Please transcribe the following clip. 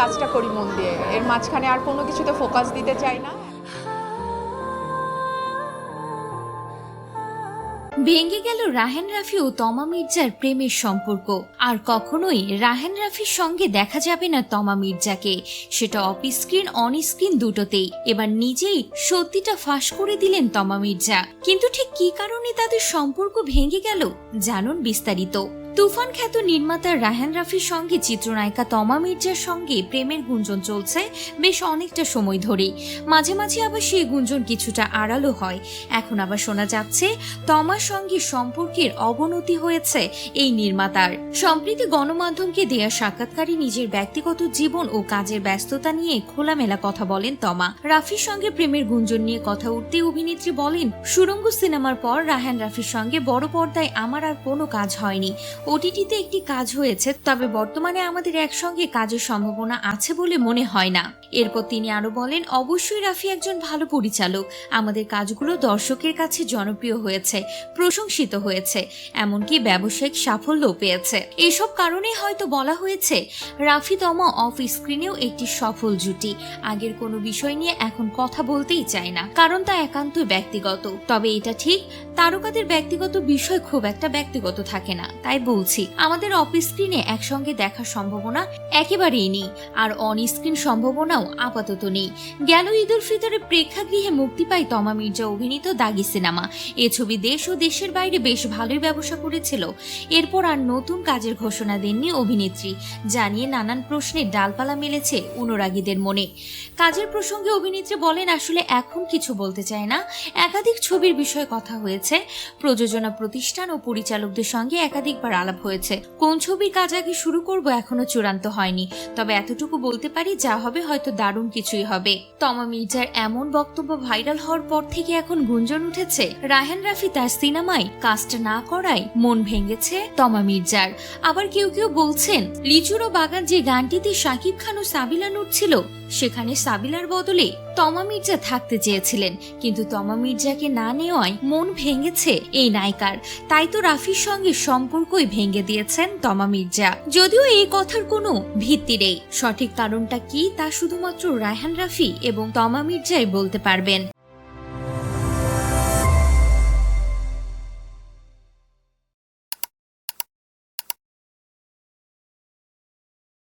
কাজটা করি মন দিয়ে। এর মাঝখানে আর কোনো কিছুতে ফোকাস দিতে চাই না। ভেঙে গেল রাহেন রাফি ও তমা মির্জার প্রেমের সম্পর্ক। আর কখনোই রাহেন রাফির সঙ্গে দেখা যাবে না তমা মির্জাকে। সেটা অফ স্ক্রিন অন স্ক্রিন দুটোতেই। এবার নিজেই সত্যিটা ফাঁস করে দিলেন তমা মির্জা। কিন্তু ঠিক কী কারণে তাদের সম্পর্ক ভেঙে গেল, জানুন বিস্তারিত। তুফান খ্যাত নির্মাতা রাহান রাফির সঙ্গে চিত্রনায়িকা তমা মির্জার সঙ্গে প্রেমের গুঞ্জন চলছে বেশ অনেকটা সময় ধরেই। মাঝে মাঝে আবার সেই গুঞ্জন কিছুটা আড়ালো হয়। এখন আবার শোনা যাচ্ছে তমার সঙ্গে সম্পর্কের অবনতি হয়েছে এই নির্মাতার। সম্প্রীতি গণমাধ্যমকে দেয়া সাক্ষাৎকারে নিজের ব্যক্তিগত জীবন ও কাজের ব্যস্ততা নিয়ে খোলামেলা কথা বলেন তমা। রাফির সঙ্গে প্রেমের গুঞ্জন নিয়ে কথা উঠতে অভিনেত্রী বলেন সুরঙ্গ সিনেমার পর রাহান রাফির সঙ্গে বড় পর্দায় আমার আর কোনো কাজ হয়নি। ওটিটিতে একটি কাজ হয়েছে, তবে বর্তমানে আমাদের একসঙ্গে কাজের সম্ভাবনা আছে বলে মনে হয় না। এরপর তিনি আরও বলেন, অবশ্যই রাফি একজন ভালো পরিচালক। আমাদের কাজগুলো দর্শকের কাছে জনপ্রিয় হয়েছে, প্রশংসিত হয়েছে, এমনকি ব্যবসায়িক সাফল্য পেয়েছে। এসব কারণে হয়তো বলা হয়েছে, রাফি তমা অফ স্ক্রিনেও একটি সফল জুটি। আগের কোনো বিষয় নিয়ে এখন কথা বলতেই চায় না, কারণ তা একান্তই ব্যক্তিগত। তবে এটা ঠিক, তারকাদের ব্যক্তিগত বিষয় খুব একটা ব্যক্তিগত থাকে না, তাই বলছি, আমাদের অফ স্ক্রিনে একসঙ্গে দেখার সম্ভাবনা একেবারেই নেই, আর অন স্ক্রিন সম্ভাবনাও আপাতত নেই। গেল ঈদ উল ফিতরে প্রেক্ষাগৃহে মুক্তি পায় তমা মির্জা অভিনীত দাগি সিনেমা। এ ছবি দেশ ও দেশের বাইরে বেশ ভালোই ব্যবসা করেছিল। এরপর আর নতুন কাজের ঘোষণা দেননি অভিনেত্রী, জানিয়ে নানান প্রশ্নের ডালপালা মেলেছে অনুরাগীদের মনে। কাজের প্রসঙ্গে অভিনেত্রী বলেন, আসলে এখন কিছু বলতে চায় না। একাধিক ছবির বিষয়ে কথা হয়েছে। প্রযোজনা প্রতিষ্ঠান ও পরিচালকদের সঙ্গে একাধিকবার আলাপ হয়েছে। কোন ছবির কাজ আগে শুরু করব এখনও চূড়ান্ত হয়নি। তবে এতটুকু বলতে পারি, যা হবে হয়তো দারুণ কিছুই হবে। তমা মির্জার এমন বক্তব্য ভাইরাল হওয়ার পর থেকে এখন গুঞ্জন উঠেছে। রাহেন রাফি তার সিনেমায় কাজটা না করায় মন ভেঙেছে তমা মির্জার। আবার কেউ কেউ বলছেন, লিচুরো বাগান যে গানটিতে শাকিব খান ও সাবিলা নূর ছিল সেখানে সাবিলার বদলে তমা মির্জা থাকতে চেয়েছিলেন, কিন্তু তমা মির্জাকে না নেওয়ায় মন ভেঙেছে এই নায়িকার। তাই তো রাফির সঙ্গে সম্পর্কই ভেঙে দিয়েছেন তমা মির্জা। যদিও এই কথার কোনো ভিত্তি নেই। সঠিক কারণটা কি তা শুধুমাত্র রায়হান রাফি এবং তমা মির্জাই বলতে পারবেন।